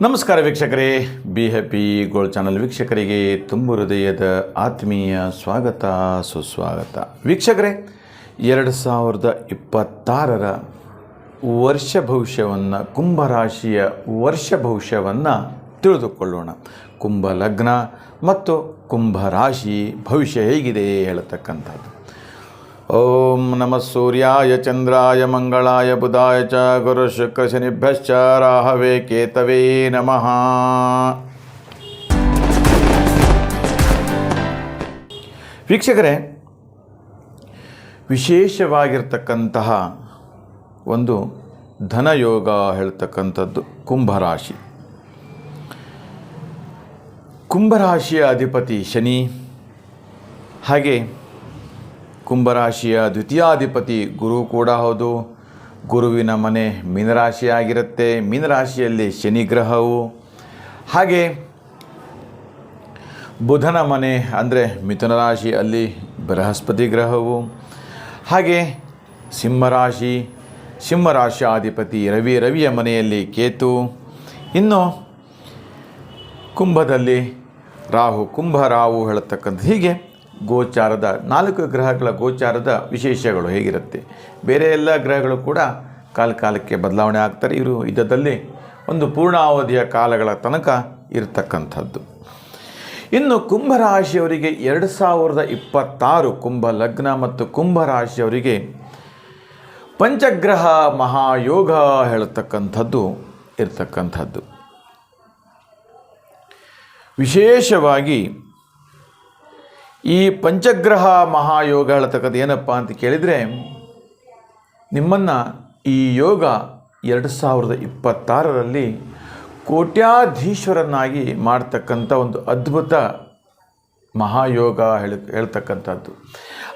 ನಮಸ್ಕಾರ ವೀಕ್ಷಕರೇ. Be happy gold channel ವೀಕ್ಷಕರಿಗೆ ತುಂಬು ಹೃದಯದ ಆತ್ಮೀಯ ಸ್ವಾಗತ, ಸುಸ್ವಾಗತ. ವೀಕ್ಷಕರೇ, ಎರಡು ಸಾವಿರದ ಇಪ್ಪತ್ತಾರರ ವರ್ಷ ಭವಿಷ್ಯವನ್ನು, ಕುಂಭರಾಶಿಯ ವರ್ಷ ಭವಿಷ್ಯವನ್ನು ತಿಳಿದುಕೊಳ್ಳೋಣ. ಕುಂಭ ಲಗ್ನ ಮತ್ತು ಕುಂಭರಾಶಿ ಭವಿಷ್ಯ ಹೇಗಿದೆ ಹೇಳತಕ್ಕಂಥದ್ದು. ಓಂ ನಮಃ ಸೂರ್ಯಾಯ ಚಂದ್ರಾಯ ಮಂಗಳಾಯ ಬುಧಾಯ ಚ ಗುರು ಶುಕ್ರ ಶನಿಭ್ಯಶ್ಚ ರಾಹವೇ ಕೇತವೇ ನಮಃ ವೀಕ್ಷಕರೇ, ವಿಶೇಷವಾಗಿರ್ತಕ್ಕಂತಹ ಒಂದು ಧನಯೋಗ ಹೇಳ್ತಕ್ಕಂಥದ್ದು ಕುಂಭರಾಶಿ. ಕುಂಭರಾಶಿಯ ಅಧಿಪತಿ ಶನಿ, ಹಾಗೆ ಕುಂಭರಾಶಿಯ ದ್ವಿತೀಯಾಧಿಪತಿ ಗುರು ಕೂಡ ಹೌದು. ಗುರುವಿನ ಮನೆ ಮೀನರಾಶಿಯಾಗಿರುತ್ತೆ. ಮೀನರಾಶಿಯಲ್ಲಿ ಶನಿ ಗ್ರಹವು. ಹಾಗೆ ಬುಧನ ಮನೆ ಅಂದರೆ ಮಿಥುನ ರಾಶಿ ಅಲ್ಲಿ ಬೃಹಸ್ಪತಿ ಗ್ರಹವು. ಹಾಗೆ ಸಿಂಹರಾಶಿ, ಸಿಂಹರಾಶಿಯಾಧಿಪತಿ ರವಿ, ರವಿಯ ಮನೆಯಲ್ಲಿ ಕೇತು. ಇನ್ನು ಕುಂಭದಲ್ಲಿ ರಾಹು, ಕುಂಭ, ರಾಹು ಹೇಳತಕ್ಕಂಥ ಹೀಗೆ. ಗೋಚಾರದ, ನಾಲ್ಕು ಗ್ರಹಗಳ ಗೋಚಾರದ ವಿಶೇಷಗಳು ಹೇಗಿರುತ್ತೆ? ಬೇರೆ ಎಲ್ಲ ಗ್ರಹಗಳು ಕೂಡ ಕಾಲ ಕಾಲಕ್ಕೆ ಬದಲಾವಣೆ ಆಗ್ತಾರೆ. ಇವರು ಇದರಲ್ಲಿ ಒಂದು ಪೂರ್ಣಾವಧಿಯ ಕಾಲಗಳ ತನಕ ಇರತಕ್ಕಂಥದ್ದು. ಇನ್ನು ಕುಂಭರಾಶಿಯವರಿಗೆ ಎರಡು ಸಾವಿರದ ಇಪ್ಪತ್ತಾರು ಕುಂಭ ಲಗ್ನ ಮತ್ತು ಕುಂಭರಾಶಿಯವರಿಗೆ ಪಂಚಗ್ರಹ ಮಹಾಯೋಗ ಹೇಳತಕ್ಕಂಥದ್ದು, ಇರತಕ್ಕಂಥದ್ದು. ವಿಶೇಷವಾಗಿ ಈ ಪಂಚಗ್ರಹ ಮಹಾಯೋಗ ಹೇಳ್ತಕ್ಕಂಥ ಏನಪ್ಪ ಅಂತ ಕೇಳಿದರೆ, ನಿಮ್ಮನ್ನು ಈ ಯೋಗ ಎರಡು ಸಾವಿರದ ಇಪ್ಪತ್ತಾರರಲ್ಲಿ ಕೋಟ್ಯಾಧೀಶ್ವರನ್ನಾಗಿ ಮಾಡ್ತಕ್ಕಂಥ ಒಂದು ಅದ್ಭುತ ಮಹಾಯೋಗ ಹೇಳ, ಹೇಳ್ತಕ್ಕಂಥದ್ದು.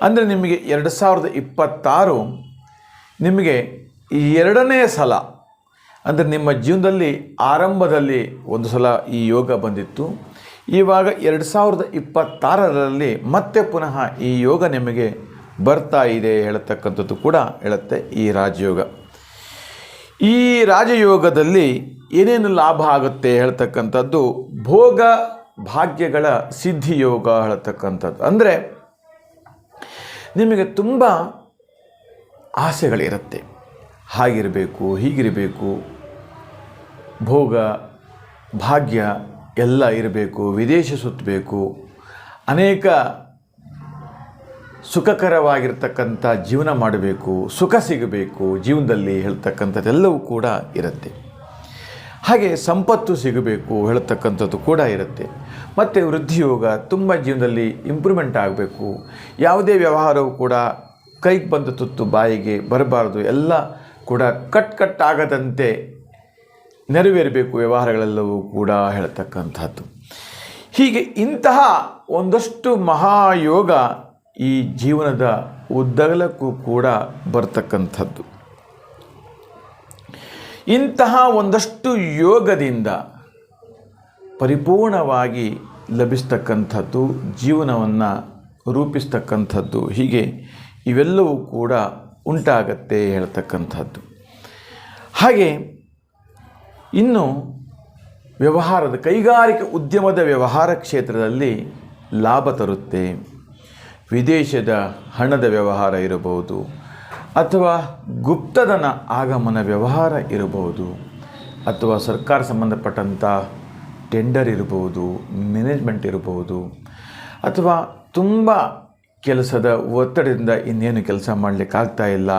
ಅಂದರೆ ನಿಮಗೆ ಎರಡು ಸಾವಿರದ ಇಪ್ಪತ್ತಾರು ನಿಮಗೆ ಎರಡನೇ ಸಲ, ಅಂದರೆ ನಿಮ್ಮ ಜೀವನದಲ್ಲಿ ಆರಂಭದಲ್ಲಿ ಒಂದು ಸಲ ಈ ಯೋಗ ಬಂದಿತ್ತು. ಇವಾಗ ಎರಡು ಸಾವಿರದ ಇಪ್ಪತ್ತಾರರಲ್ಲಿ ಮತ್ತೆ ಪುನಃ ಈ ಯೋಗ ನಿಮಗೆ ಬರ್ತಾ ಇದೆ ಹೇಳತಕ್ಕಂಥದ್ದು ಕೂಡ ಹೇಳುತ್ತೆ ಈ ರಾಜಯೋಗ. ಈ ರಾಜಯೋಗದಲ್ಲಿ ಏನೇನು ಲಾಭ ಆಗುತ್ತೆ ಹೇಳ್ತಕ್ಕಂಥದ್ದು, ಭೋಗ ಭಾಗ್ಯಗಳ ಸಿದ್ಧಿಯೋಗ ಹೇಳ್ತಕ್ಕಂಥದ್ದು. ಅಂದರೆ ನಿಮಗೆ ತುಂಬ ಆಸೆಗಳಿರುತ್ತೆ. ಹಾಗಿರಬೇಕು, ಹೀಗಿರಬೇಕು, ಭೋಗ ಭಾಗ್ಯ ಎಲ್ಲ ಇರಬೇಕು, ವಿದೇಶ ಸುತ್ತಬೇಕು. ಅನೇಕ ಸುಖಕರವಾಗಿರ್ತಕ್ಕಂಥ ಜೀವನ ಮಾಡಬೇಕು, ಸುಖ ಸಿಗಬೇಕು, ಜೀವನದಲ್ಲಿ ಹೇಳ್ತಕ್ಕಂಥದ್ದೆಲ್ಲವೂ ಕೂಡ ಇರುತ್ತೆ. ಹಾಗೆ ಸಂಪತ್ತು ಸಿಗಬೇಕು ಹೇಳ್ತಕ್ಕಂಥದ್ದು ಕೂಡ ಇರುತ್ತೆ. ಮತ್ತು ವೃದ್ಧಿಯೋಗ, ತುಂಬ ಜೀವನದಲ್ಲಿ ಇಂಪ್ರೂವ್ಮೆಂಟ್ ಆಗಬೇಕು. ಯಾವುದೇ ವ್ಯವಹಾರವು ಕೂಡ ಕೈಗೆ ಬಂದ ತುತ್ತು, ಬಾಯಿಗೆ ಬರಬಾರ್ದು, ಎಲ್ಲ ಕೂಡ ಕಟ್ ಕಟ್ ಆಗದಂತೆ ನೆರವೇರಬೇಕು ವ್ಯವಹಾರಗಳೆಲ್ಲವೂ ಕೂಡ ಹೇಳ್ತಕ್ಕಂಥದ್ದು. ಹೀಗೆ ಇಂತಹ ಒಂದಷ್ಟು ಮಹಾಯೋಗ ಈ ಜೀವನದ ಉದ್ದಗಲಕ್ಕೂ ಕೂಡ ಬರ್ತಕ್ಕಂಥದ್ದು. ಇಂತಹ ಒಂದಷ್ಟು ಯೋಗದಿಂದ ಪರಿಪೂರ್ಣವಾಗಿ ಲಭಿಸ್ತಕ್ಕಂಥದ್ದು, ಜೀವನವನ್ನು ರೂಪಿಸ್ತಕ್ಕಂಥದ್ದು, ಹೀಗೆ ಇವೆಲ್ಲವೂ ಕೂಡ ಉಂಟಾಗತ್ತೆ ಹೇಳ್ತಕ್ಕಂಥದ್ದು. ಹಾಗೆ ಇನ್ನು ವ್ಯವಹಾರದ ಕೈಗಾರಿಕೆ ಉದ್ಯಮದ ವ್ಯವಹಾರ ಕ್ಷೇತ್ರದಲ್ಲಿ ಲಾಭ ತರುತ್ತೆ. ವಿದೇಶದ ಹಣದ ವ್ಯವಹಾರ ಇರಬಹುದು ಅಥವಾ ಗುಪ್ತಧನ ಆಗಮನ ವ್ಯವಹಾರ ಇರಬಹುದು ಅಥವಾ ಸರ್ಕಾರ ಸಂಬಂಧಪಟ್ಟಂಥ ಟೆಂಡರ್ ಇರಬಹುದು ಮ್ಯಾನೇಜ್ಮೆಂಟ್ ಇರಬಹುದು ಅಥವಾ ತುಂಬ ಕೆಲಸದ ಒತ್ತಡದಿಂದ ಇನ್ನೇನು ಕೆಲಸ ಮಾಡಲಿಕ್ಕಾಗ್ತಾ ಇಲ್ಲ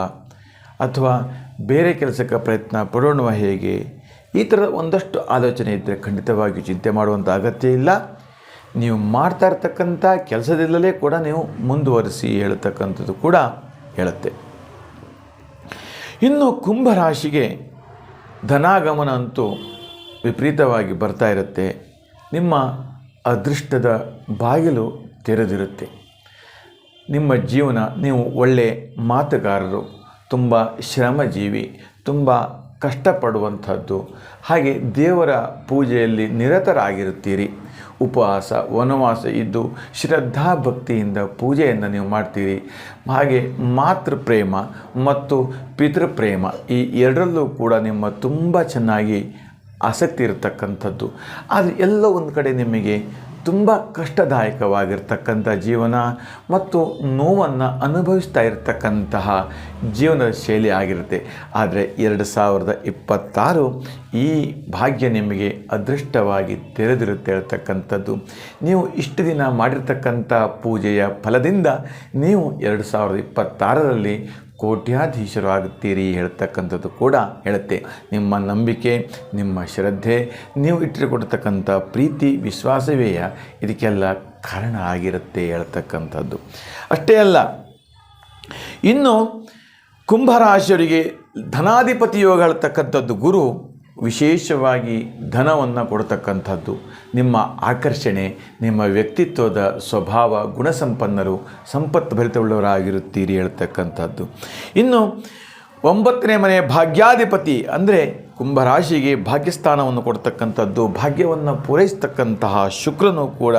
ಅಥವಾ ಬೇರೆ ಕೆಲಸಕ್ಕೆ ಪ್ರಯತ್ನ ಪಡೋಣ ಹೇಗೆ? ಈ ಥರದ ಒಂದಷ್ಟು ಆಲೋಚನೆ ಇದ್ದರೆ ಖಂಡಿತವಾಗಿಯೂ ಚಿಂತೆ ಮಾಡುವಂಥ ಅಗತ್ಯ ಇಲ್ಲ. ನೀವು ಮಾಡ್ತಾ ಇರ್ತಕ್ಕಂಥ ಕೆಲಸದಿಂದಲೇ ಕೂಡ ನೀವು ಮುಂದುವರಿಸಿ ಹೇಳ್ತಕ್ಕಂಥದ್ದು ಕೂಡ ಹೇಳುತ್ತೆ. ಇನ್ನು ಕುಂಭರಾಶಿಗೆ ಧನಾಗಮನ ಅಂತೂ ವಿಪರೀತವಾಗಿ ಬರ್ತಾ ಇರುತ್ತೆ. ನಿಮ್ಮ ಅದೃಷ್ಟದ ಬಾಗಿಲು ತೆರೆದಿರುತ್ತೆ. ನಿಮ್ಮ ಜೀವನ ನೀವು ಒಳ್ಳೆ ಮಾತುಗಾರರು, ತುಂಬ ಶ್ರಮಜೀವಿ, ತುಂಬ ಕಷ್ಟಪಡುವಂಥದ್ದು. ಹಾಗೆ ದೇವರ ಪೂಜೆಯಲ್ಲಿ ನಿರತರಾಗಿರುತ್ತೀರಿ. ಉಪವಾಸ, ವನವಾಸ ಇದ್ದು ಶ್ರದ್ಧಾ ಭಕ್ತಿಯಿಂದ ಪೂಜೆಯನ್ನು ನೀವು ಮಾಡ್ತೀರಿ. ಹಾಗೆ ಮಾತೃ ಪ್ರೇಮ ಮತ್ತು ಪಿತೃಪ್ರೇಮ ಈ ಎರಡರಲ್ಲೂ ಕೂಡ ನಿಮ್ಮ ತುಂಬ ಚೆನ್ನಾಗಿ ಆಸಕ್ತಿ ಇರತಕ್ಕಂಥದ್ದು. ಆದರೆ ಎಲ್ಲ ಒಂದು ಕಡೆ ನಿಮಗೆ ತುಂಬ ಕಷ್ಟದಾಯಕವಾಗಿರ್ತಕ್ಕಂಥ ಜೀವನ ಮತ್ತು ನೋವನ್ನು ಅನುಭವಿಸ್ತಾ ಇರತಕ್ಕಂತಹ ಜೀವನದ ಶೈಲಿ ಆಗಿರುತ್ತೆ. ಆದರೆ ಎರಡು ಸಾವಿರದ ಇಪ್ಪತ್ತಾರು ಈ ಭಾಗ್ಯ ನಿಮಗೆ ಅದೃಷ್ಟವಾಗಿ ತೆರೆದಿರುತ್ತೆ ಹೇಳ್ತಕ್ಕಂಥದ್ದು. ನೀವು ಇಷ್ಟು ದಿನ ಮಾಡಿರ್ತಕ್ಕಂಥ ಪೂಜೆಯ ಫಲದಿಂದ ನೀವು ಎರಡು ಸಾವಿರದ ಇಪ್ಪತ್ತಾರರಲ್ಲಿ ಕೋಟ್ಯಾಧೀಶರು ಆಗುತ್ತೀರಿ ಹೇಳ್ತಕ್ಕಂಥದ್ದು ಕೂಡ ಹೇಳುತ್ತೆ. ನಿಮ್ಮ ನಂಬಿಕೆ, ನಿಮ್ಮ ಶ್ರದ್ಧೆ, ನೀವು ಇಟ್ಟಿರಿಕೊಡ್ತಕ್ಕಂಥ ಪ್ರೀತಿ ವಿಶ್ವಾಸವೇ ಇದಕ್ಕೆಲ್ಲ ಕಾರಣ ಆಗಿರುತ್ತೆ ಹೇಳ್ತಕ್ಕಂಥದ್ದು. ಅಷ್ಟೇ ಅಲ್ಲ, ಇನ್ನು ಕುಂಭರಾಶಿಯವರಿಗೆ ಧನಾಧಿಪತಿ ಯೋಗ ಹೇಳ್ತಕ್ಕಂಥದ್ದು ಗುರು ವಿಶೇಷವಾಗಿ ಧನವನ್ನು ಕೊಡ್ತಕ್ಕಂಥದ್ದು. ನಿಮ್ಮ ಆಕರ್ಷಣೆ, ನಿಮ್ಮ ವ್ಯಕ್ತಿತ್ವದ ಸ್ವಭಾವ, ಗುಣಸಂಪನ್ನರು, ಸಂಪತ್ತು ಭರಿತವುಳ್ಳವರಾಗಿರುತ್ತೀರಿ ಹೇಳ್ತಕ್ಕಂಥದ್ದು. ಇನ್ನು ಒಂಬತ್ತನೇ ಮನೆ ಭಾಗ್ಯಾಧಿಪತಿ ಅಂದರೆ ಕುಂಭರಾಶಿಗೆ ಭಾಗ್ಯಸ್ಥಾನವನ್ನು ಕೊಡ್ತಕ್ಕಂಥದ್ದು, ಭಾಗ್ಯವನ್ನು ಪೂರೈಸ್ತಕ್ಕಂತಹ ಶುಕ್ರನು ಕೂಡ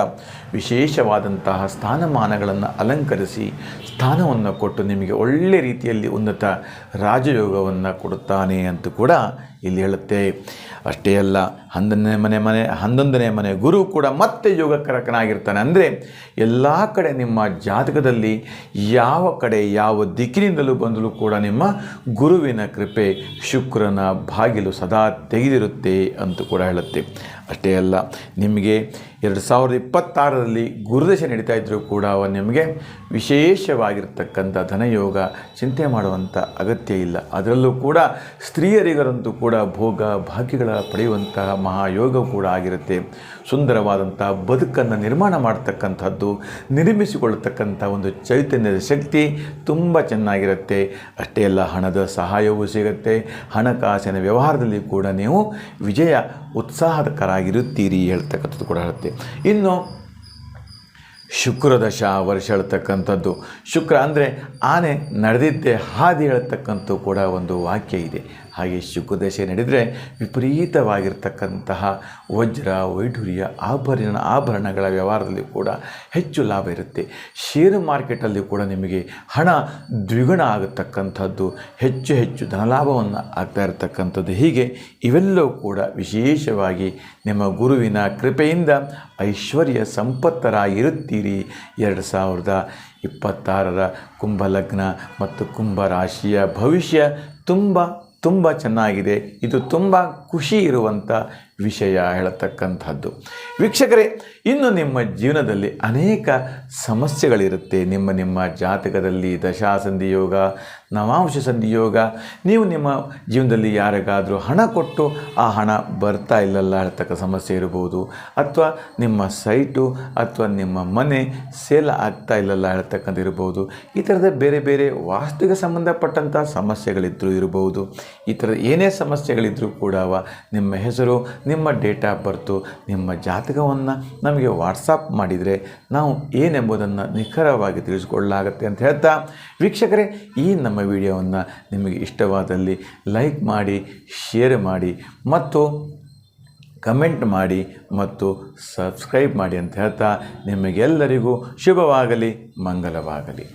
ವಿಶೇಷವಾದಂತಹ ಸ್ಥಾನಮಾನಗಳನ್ನು ಅಲಂಕರಿಸಿ ಸ್ಥಾನವನ್ನು ಕೊಟ್ಟು ನಿಮಗೆ ಒಳ್ಳೆ ರೀತಿಯಲ್ಲಿ ಉನ್ನತ ರಾಜಯೋಗವನ್ನು ಕೊಡುತ್ತಾನೆ ಅಂತ ಕೂಡ ಇಲ್ಲಿ ಹೇಳುತ್ತೆ, ಅಷ್ಟೇ ಅಲ್ಲ, ಹನ್ನೊಂದನೇ ಮನೆ ಮನೆ, ಹನ್ನೊಂದನೇ ಮನೆ ಗುರು ಕೂಡ ಮತ್ತೆ ಯೋಗಕರಕನಾಗಿರ್ತಾನೆ. ಅಂದರೆ ಎಲ್ಲ ಕಡೆ ನಿಮ್ಮ ಜಾತಕದಲ್ಲಿ ಯಾವ ಕಡೆ, ಯಾವ ದಿಕ್ಕಿನಿಂದಲೂ ಬಂದರೂ ಕೂಡ ನಿಮ್ಮ ಗುರುವಿನ ಕೃಪೆ ಶುಕ್ರನ ಬಾಗಿಲು ಸದಾ ತೆಗೆದಿರುತ್ತೆ ಅಂತ ಕೂಡ ಹೇಳುತ್ತೆ. ಅಷ್ಟೇ ಅಲ್ಲ, ನಿಮಗೆ ಎರಡು ಸಾವಿರದ ಇಪ್ಪತ್ತಾರರಲ್ಲಿ ಗುರುದಶೆ ನಡೀತಾ ಇದ್ದರೂ ಕೂಡ ಅವ ನಿಮಗೆ ವಿಶೇಷವಾಗಿರ್ತಕ್ಕಂಥ ಧನಯೋಗ ಚಿಂತೆ ಮಾಡುವಂಥ ಅಗತ್ಯ ಇಲ್ಲ. ಅದರಲ್ಲೂ ಕೂಡ ಸ್ತ್ರೀಯರಿಗರಂತೂ ಕೂಡ ಭೋಗ ಭಾಗ್ಯಗಳ ಪಡೆಯುವಂತಹ ಮಹಾಯೋಗ ಕೂಡ ಆಗಿರುತ್ತೆ. ಸುಂದರವಾದಂಥ ಬದುಕನ್ನು ನಿರ್ಮಾಣ ಮಾಡ್ತಕ್ಕಂಥದ್ದು, ನಿರ್ಮಿಸಿಕೊಳ್ಳತಕ್ಕಂಥ ಒಂದು ಚೈತನ್ಯದ ಶಕ್ತಿ ತುಂಬ ಚೆನ್ನಾಗಿರುತ್ತೆ. ಅಷ್ಟೇ ಅಲ್ಲ, ಹಣದ ಸಹಾಯವೂ ಸಿಗುತ್ತೆ. ಹಣಕಾಸಿನ ವ್ಯವಹಾರದಲ್ಲಿ ಕೂಡ ನೀವು ವಿಜಯ ಉತ್ಸಾಹಕರಾಗಿರುತ್ತೀರಿ ಹೇಳ್ತಕ್ಕಂಥದ್ದು ಕೂಡ ಹೇಳುತ್ತೆ ಇನ್ನು ಶುಕ್ರದಶ ವರ್ಷ ಹೇಳ್ತಕ್ಕಂಥದ್ದು. ಶುಕ್ರ ಅಂದರೆ ಆನೆ ನಡೆದಿದ್ದೆ ಹಾದಿ ಹೇಳ್ತಕ್ಕಂಥ ಕೂಡ ಒಂದು ವಾಕ್ಯ ಇದೆ. ಹಾಗೆ ಶುಕ್ರದಶೆ ನಡೆದರೆ ವಿಪರೀತವಾಗಿರ್ತಕ್ಕಂತಹ ವಜ್ರ, ವೈಢೂರ್ಯ, ಆಭರಣ, ಆಭರಣಗಳ ವ್ಯವಹಾರದಲ್ಲಿ ಕೂಡ ಹೆಚ್ಚು ಲಾಭ ಇರುತ್ತೆ. ಷೇರು ಮಾರ್ಕೆಟಲ್ಲಿ ಕೂಡ ನಿಮಗೆ ಹಣ ದ್ವಿಗುಣ ಆಗತಕ್ಕಂಥದ್ದು, ಹೆಚ್ಚು ಹೆಚ್ಚು ಧನಲಾಭವನ್ನು ಆಗ್ತಾ ಇರತಕ್ಕಂಥದ್ದು. ಹೀಗೆ ಇವೆಲ್ಲವೂ ಕೂಡ ವಿಶೇಷವಾಗಿ ನಿಮ್ಮ ಗುರುವಿನ ಕೃಪೆಯಿಂದ ಐಶ್ವರ್ಯ ಸಂಪತ್ತರಾಗಿರುತ್ತೀರಿ. ಎರಡು ಸಾವಿರದ ಇಪ್ಪತ್ತಾರರ ಕುಂಭಲಗ್ನ ಮತ್ತು ಕುಂಭ ರಾಶಿಯ ಭವಿಷ್ಯ ತುಂಬ ತುಂಬ ಚೆನ್ನಾಗಿದೆ. ಇದು ತುಂಬ ಖುಷಿ ಇರುವಂಥ ವಿಷಯ ಹೇಳತಕ್ಕಂಥದ್ದು. ವೀಕ್ಷಕರೇ, ಇನ್ನು ನಿಮ್ಮ ಜೀವನದಲ್ಲಿ ಅನೇಕ ಸಮಸ್ಯೆಗಳಿರುತ್ತೆ. ನಿಮ್ಮ ನಿಮ್ಮ ಜಾತಕದಲ್ಲಿ ದಶಾಸಂಧಿ ಯೋಗ ನವಾಂಶ ಸಂಧಿಯೋಗ ನೀವು ನಿಮ್ಮ ಜೀವನದಲ್ಲಿ ಯಾರಿಗಾದರೂ ಹಣ ಕೊಟ್ಟು ಆ ಹಣ ಬರ್ತಾ ಇಲ್ಲಲ್ಲ ಇರ್ತಕ್ಕ ಸಮಸ್ಯೆ ಇರ್ಬೋದು. ಅಥವಾ ನಿಮ್ಮ ಸೈಟು ಅಥವಾ ನಿಮ್ಮ ಮನೆ ಸೇಲ್ ಆಗ್ತಾ ಇಲ್ಲಲ್ಲ ಹೇಳ್ತಕ್ಕಂಥ ಇರ್ಬೋದು. ಈ ಥರದ ಬೇರೆ ಬೇರೆ ವಾಸ್ತುವಿಗೆ ಸಂಬಂಧಪಟ್ಟಂಥ ಸಮಸ್ಯೆಗಳಿದ್ದರೂ ಇರಬಹುದು ಈ ಥರದ ಏನೇ ಸಮಸ್ಯೆಗಳಿದ್ದರೂ ಕೂಡ ನಿಮ್ಮ ಹೆಸರು, ನಿಮ್ಮ ಡೇಟ್ ಆಫ್ ಬರ್ತು, ನಿಮ್ಮ ಜಾತಕವನ್ನು ನಮಗೆ ವಾಟ್ಸಪ್ ಮಾಡಿದರೆ ನಾವು ಏನೆಂಬುದನ್ನು ನಿಖರವಾಗಿ ತಿಳಿಸ್ಕೊಳ್ಳಲಾಗುತ್ತೆ ಅಂತ ಹೇಳ್ತಾ. ವೀಕ್ಷಕರೇ, ಈ ವಿಡಿಯೋವನ್ನು ನಿಮಗೆ ಇಷ್ಟವಾದಲ್ಲಿ ಲೈಕ್ ಮಾಡಿ, ಶೇರ್ ಮಾಡಿ ಮತ್ತು ಕಮೆಂಟ್ ಮಾಡಿ ಮತ್ತು ಸಬ್ಸ್ಕ್ರೈಬ್ ಮಾಡಿ ಅಂತ ಹೇಳ್ತಾ ನಿಮಗೆಲ್ಲರಿಗೂ ಶುಭವಾಗಲಿ, ಮಂಗಲವಾಗಲಿ.